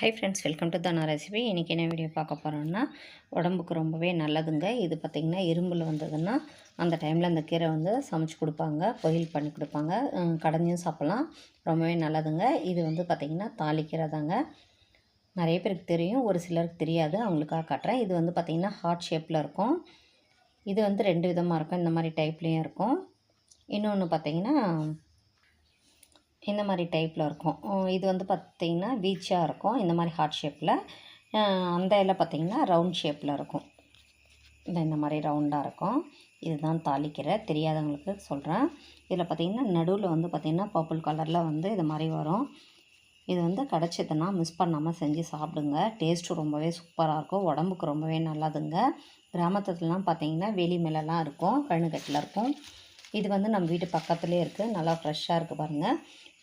Hi friends welcome to Dhana recipe இன்றைக்கி என்ன video பார்க்க போகிறோம்னா உடம்புக்கு ரொம்பவே நல்லதுங்க. இது பார்த்திங்கன்னா இரும்பில் வந்ததுன்னா அந்த டைமில் அந்த கீரை வந்து சமைச்சு கொடுப்பாங்க பொயில் பண்ணி கொடுப்பாங்க. உம், கடைஞ்சும் சாப்பிட்லாம். ரொம்பவே நல்லதுங்க. இது வந்து பார்த்திங்கன்னா தாளிக்கீரை தாங்க. நிறைய பேருக்கு தெரியும் ஒரு சிலருக்கு தெரியாது. அவங்களுக்காக காட்டுறேன். இது வந்து பார்த்திங்கன்னா ஹார்ட் ஷேப்பில் இருக்கும். இது வந்து ரெண்டு விதமாக இருக்கும். இந்த மாதிரி டைப்லேயும் இருக்கும். இன்னொன்று பார்த்திங்கன்னா இந்த மாதிரி டைப்பில் இருக்கும். இது வந்து பார்த்திங்கன்னா வீச்சாக இருக்கும். இந்த மாதிரி ஹார்ட் ஷேப்பில் அந்த இலை பார்த்திங்கன்னா ரவுண்ட் ஷேப்பில் இருக்கும். இந்த இந்த மாதிரி ரவுண்டாக இருக்கும். இதுதான் தாளிக்கிற தெரியாதவங்களுக்கு சொல்கிறேன் இதில் பார்த்திங்கன்னா நடுவில் வந்து பார்த்திங்கன்னா பர்பிள் கலரில் வந்து இது மாதிரி வரும். இது வந்து கிடச்சிதுன்னா மிஸ் பண்ணாமல் செஞ்சு சாப்பிடுங்க. டேஸ்ட்டு ரொம்பவே சூப்பராக இருக்கும். உடம்புக்கு ரொம்பவே நல்லதுங்க. கிராமத்துலலாம் பார்த்திங்கன்னா வெளி மேலெலாம் இருக்கும். கழுனுக்கட்டில் இருக்கும். இது வந்து நம்ம வீட்டு பக்கத்துலேயே இருக்குது நல்லா ஃப்ரெஷ்ஷாக இருக்குது பாருங்கள்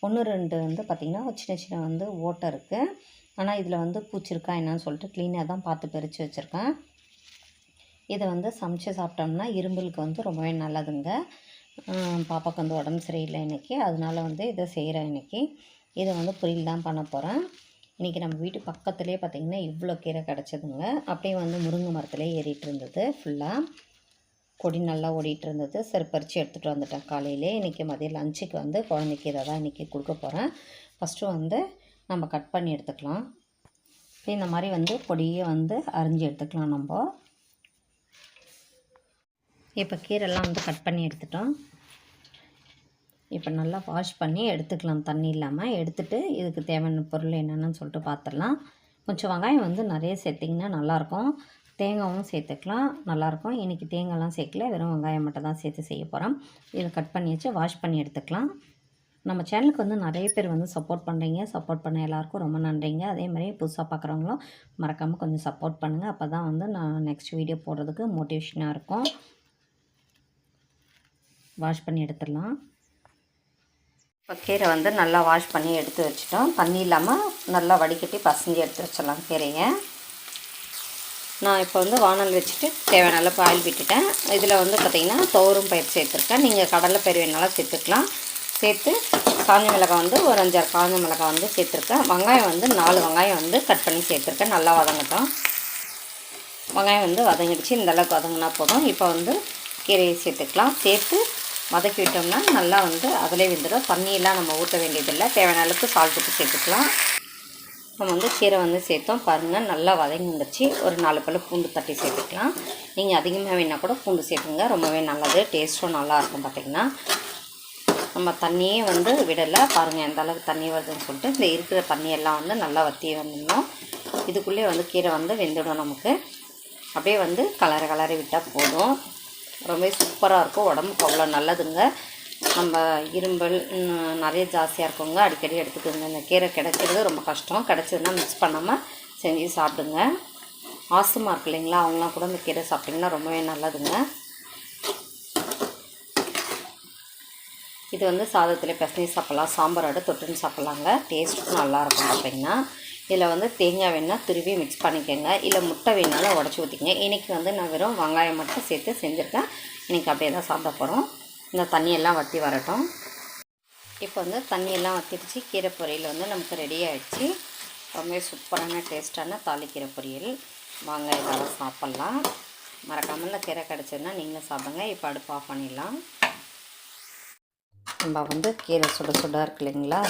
ஒன்று ரெண்டு வந்து பார்த்திங்கன்னா சின்ன சின்ன வந்து ஓட்டை இருக்குது ஆனால் இதில் வந்து பூச்சிருக்கா என்னன்னு சொல்லிட்டு க்ளீனாக தான் பார்த்து பறித்து வச்சுருக்கேன். இதை வந்து சமைச்சு சாப்பிட்டோம்னா இரும்பலுக்கு வந்து ரொம்பவே நல்லதுங்க. பாப்பாவுக்கு வந்து உடம்பு சரியில்லை இன்றைக்கி அதனால வந்து இதை செய்கிறேன் இன்றைக்கி இதை வந்து பொரியல் தான் பண்ண போகிறேன் இன்றைக்கி நம்ம வீட்டு பக்கத்துலேயே பார்த்திங்கன்னா இவ்வளோ கீரை கிடச்சிதுங்க. அப்படியே வந்து முருங்கை மரத்துலேயே ஏறிட்டு இருந்தது ஃபுல்லாக கொடி நல்லா ஓடிட்டு இருந்தது சரி பறித்து எடுத்துகிட்டு வந்துட்டேன். காலையிலே இன்றைக்கி மதியம் லஞ்சுக்கு வந்து குழந்தைக்கு இதை தான் இன்றைக்கி கொடுக்க போகிறேன் ஃபஸ்ட்டு வந்து நம்ம கட் பண்ணி எடுத்துக்கலாம். இப்போ இந்த மாதிரி வந்து பொடியை வந்து அரிஞ்சு எடுத்துக்கலாம் நம்ம. இப்போ கீரைலாம் வந்து கட் பண்ணி எடுத்துட்டோம். இப்போ நல்லா வாஷ் பண்ணி எடுத்துக்கலாம். தண்ணி இல்லாமல் எடுத்துட்டு இதுக்கு தேவையான பொருள் என்னென்னு சொல்லிட்டு பார்த்துடலாம். கொஞ்சம் வெங்காயம் வந்து நிறைய சேர்த்திங்கன்னா நல்லாயிருக்கும். தேங்காயும் சேர்த்துக்கலாம். நல்லாயிருக்கும். இன்றைக்கி தேங்காய்லாம் சேர்க்கல. வெறும் வெங்காயம் மட்டும் தான் சேர்த்து செய்ய போகிறோம் இதில் கட் பண்ணி வச்சு வாஷ் பண்ணி எடுத்துக்கலாம். நம்ம சேனலுக்கு வந்து நிறைய பேர் வந்து சப்போர்ட் பண்ணுறீங்க சப்போர்ட் பண்ண எல்லாருக்கும் ரொம்ப நன்றிங்க. அதே மாதிரி புதுசாக பார்க்குறவங்களும் மறக்காமல் கொஞ்சம் சப்போர்ட் பண்ணுங்கள் அப்போ தான் வந்து நான் நெக்ஸ்ட் வீடியோ போடுறதுக்கு மோட்டிவேஷனாக இருக்கும். வாஷ் பண்ணி எடுத்துடலாம். இப்போ கீரை வந்து நல்லா வாஷ் பண்ணி எடுத்து வச்சிட்டோம். தண்ணி இல்லாமல் நல்லா வடிகட்டி பசஞ்சு எடுத்து வச்சிடலாம் கீரையை. நான் இப்போ வந்து வானல் வச்சுட்டு தேவையான அளவுக்கு ஆயில் விட்டுட்டேன். இதில் வந்து பார்த்திங்கன்னா தோறும் பயிர் சேர்த்துருக்கேன். நீங்கள் கடலை பயிர் வேணாலும் சேர்த்துக்கலாம். சேர்த்து காஞ்ச மிளகாய் வந்து ஒரு அஞ்சாறு காஞ்ச மிளகாய் வந்து சேர்த்துருக்கேன். வெங்காயம் வந்து நாலு வெங்காயம் வந்து கட் பண்ணி சேர்த்துருக்கேன். நல்லா வதங்கட்டும். வெங்காயம் வந்து வதங்கிடுச்சு. இந்தளவுக்கு வதங்கினா போதும். இப்போ வந்து கீரையை சேர்த்துக்கலாம். சேர்த்து வதக்கி விட்டோம்னா நல்லா வந்து அதிலே வெந்துடும் தண்ணியெல்லாம் நம்ம ஊற்ற வேண்டியதில்லை. தேவையான அளவுக்கு சால்ட்டுக்கு சேர்த்துக்கலாம். நம்ம வந்து கீரை வந்து சேர்த்தோம். பாருங்கள் நல்லா வதங்கி வந்துருச்சு. ஒரு நாலு பல்லு பூண்டு தட்டி சேர்த்துக்கலாம். நீங்கள் அதிகமாக வேணால் கூட பூண்டு சேர்த்துங்க. ரொம்பவே நல்லது. டேஸ்ட்டும் நல்லாயிருக்கும் பார்த்திங்கன்னா நம்ம தண்ணியே வந்து விடலை. பாருங்கள் எந்த அளவுக்கு தண்ணி வருதுன்னு சொல்லிட்டு இந்த இருக்கிற தண்ணியெல்லாம் வந்து நல்லா வற்றி வந்துடணும். இதுக்குள்ளேயே வந்து கீரை வந்து வெந்துடும் நமக்கு. அப்படியே வந்து கலரை கலரை விட்டால் போதும். ரொம்பவே சூப்பராக இருக்கும். உடம்புக்கு அவ்வளோ நல்லதுங்க. நம்ம இரும்பல் நிறைய ஜாஸ்தியாக இருக்குங்க அடிக்கடி எடுத்துக்கோங்க. இந்த கீரை கிடைக்கிறது ரொம்ப கஷ்டம். கிடச்சதுன்னா மிக்ஸ் பண்ணாமல் செஞ்சு சாப்பிடுங்க. ஆஸ்துமா இருக்கு இல்லைங்களா? அவங்களாம் கூட இந்த கீரை சாப்பிட்டிங்கன்னா ரொம்பவே நல்லதுங்க. இது வந்து சாதத்தில் பிசைஞ்சு சாப்பிட்லாம். சாம்பாரோட தொட்டுன்னு சாப்பிட்லாங்க. டேஸ்ட்டும் நல்லாயிருக்கும் பார்த்தீங்கன்னா. இதில் வந்து தேங்காய் வேணால் துருவி மிக்ஸ் பண்ணிக்கோங்க. இல்லை முட்டை வேணாலும் உடச்சி ஊற்றிக்கங்க இன்றைக்கி வந்து நான் வெறும் வெங்காயம் மட்டும் சேர்த்து செஞ்சுருக்கேன். இன்றைக்கி அப்படியே தான் சாப்பிட போகிறோம் இந்த தண்ணியெல்லாம் வற்றி வரட்டும். இப்போ வந்து தண்ணியெல்லாம் வற்றிடுச்சு கீரை பொரியல் வந்து நமக்கு ரெடி ஆகிடுச்சு ரொம்பவே சூப்பரான டேஸ்ட்டான தாளிக்கீரை பொரியல். வாங்க இதெல்லாம் சாப்பிட்லாம். மறக்காமல் இந்த கீரை கிடச்சதுன்னா நீங்களும் சாப்பிடுங்க. இப்போ அடுப்பு ஆஃப் பண்ணிடலாம். நம்ம வந்து கீரை சுட சுடாக இருக்கு இல்லைங்களா?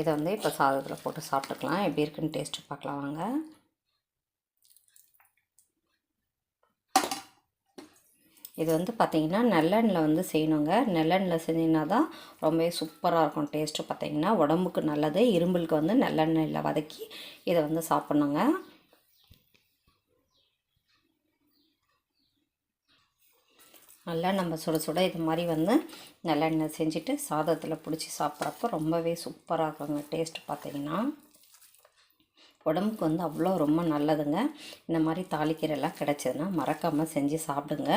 இதை வந்து இப்போ சாதத்தில் போட்டு சாப்பிட்டுக்கலாம். எப்படி இருக்குன்னு டேஸ்ட்டு பார்க்கலாம். வாங்க. இது வந்து பார்த்திங்கன்னா நல்லெண்ணில் வந்து செய்யணுங்க. நல்லெண்ணில் செஞ்சிங்கன்னா தான் ரொம்பவே சூப்பராக இருக்கும் டேஸ்ட்டு பார்த்திங்கன்னா. உடம்புக்கு நல்லது இரும்பலுக்கு வந்து நல்லெண்ணெயில் வதக்கி இதை வந்து சாப்பிட்ணுங்க. நல்லா நம்ம சுட சுட இது மாதிரி வந்து நல்லெண்ணெய் செஞ்சுட்டு சாதத்தில் பிடிச்சி சாப்பிட்றப்போ ரொம்பவே சூப்பராக இருக்குங்க டேஸ்ட் பார்த்தீங்கன்னா. உடம்புக்கு வந்து அவ்வளோ ரொம்ப நல்லதுங்க. இந்த மாதிரி தாளிக்கீரைலாம் கிடச்சதுன்னா மறக்காமல் செஞ்சு சாப்பிடுங்க.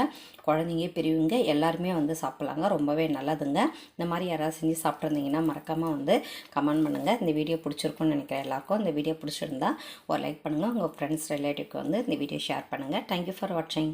குழந்தைங்க பெரியவங்க எல்லாருமே வந்து சாப்பிட்லாங்க. ரொம்பவே நல்லதுங்க. இந்த மாதிரி யாராவது செஞ்சு சாப்பிட்ருந்தீங்கன்னா மறக்காமல் வந்து கமெண்ட் பண்ணுங்கள் இந்த வீடியோ பிடிச்சிருக்குன்னு நினைக்கிற எல்லாருக்கும் இந்த வீடியோ பிடிச்சிருந்தா ஒரு லைக் பண்ணுங்கள் உங்கள் ஃப்ரெண்ட்ஸ் ரிலேட்டிவ்க்கு வந்து இந்த வீடியோ ஷேர் பண்ணுங்கள் தேங்க்யூ ஃபார் வாட்சிங்